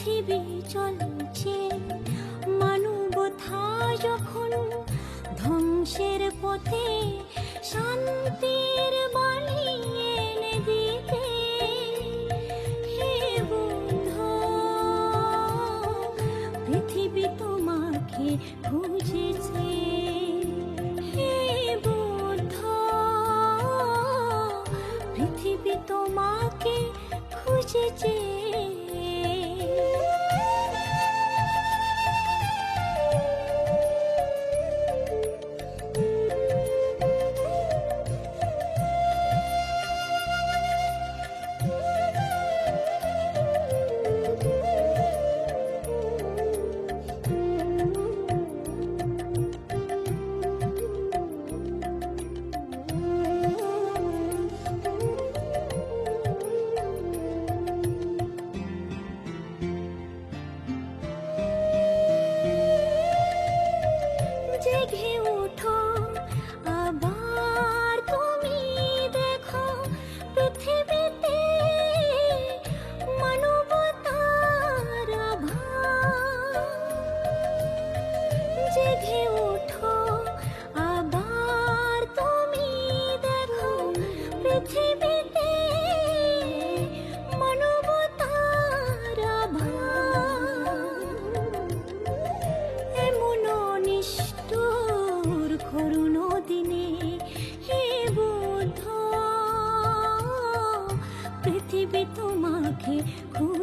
পৃথিবী চলছে। মানবতা যখন ধ্বংসের পথে শান্তির পৃথিবী তোমাকে খুঁজেছে। হে পৃথিবী তোমাকে খুঁজেছে।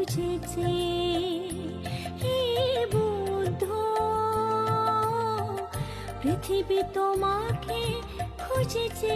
খুঁজেছে হে বুদ্ধ। পৃথিবী তোমাকে খুঁজেছে।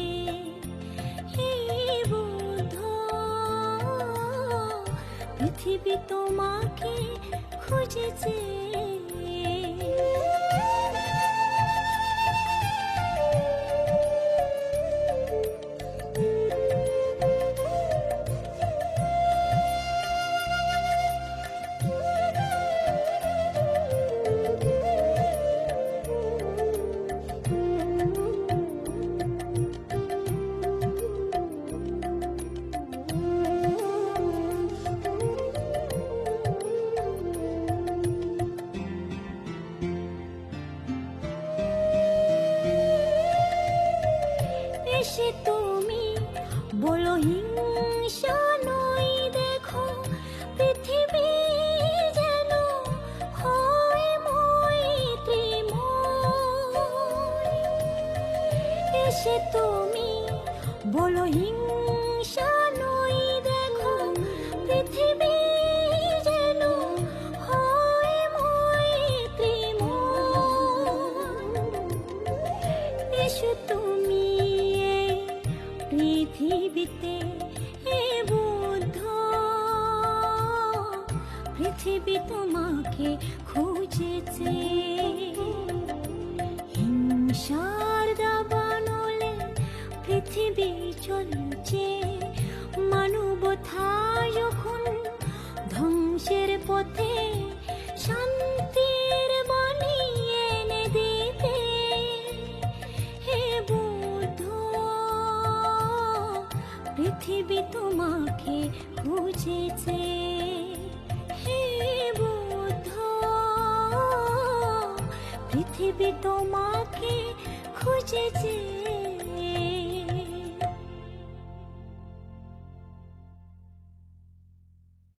পৃথিবী তোমাকে খুঁজেছে। এসে তুমি বলো হিংসা নই দেখো পৃথিবী যেন হয় মৈত্রী এসে তুমি পৃথিবী তোমাকে খুঁজেছে। হিংসার দাবানলে পৃথিবী চলছে। মানবতা যখন ধ্বংসের পথে শান্তির বাণী এনে দিতে। হে বুদ্ধ, পৃথিবী তোমাকে খুঁজেছে। পৃথিবী তোমাকে খুঁজেছে।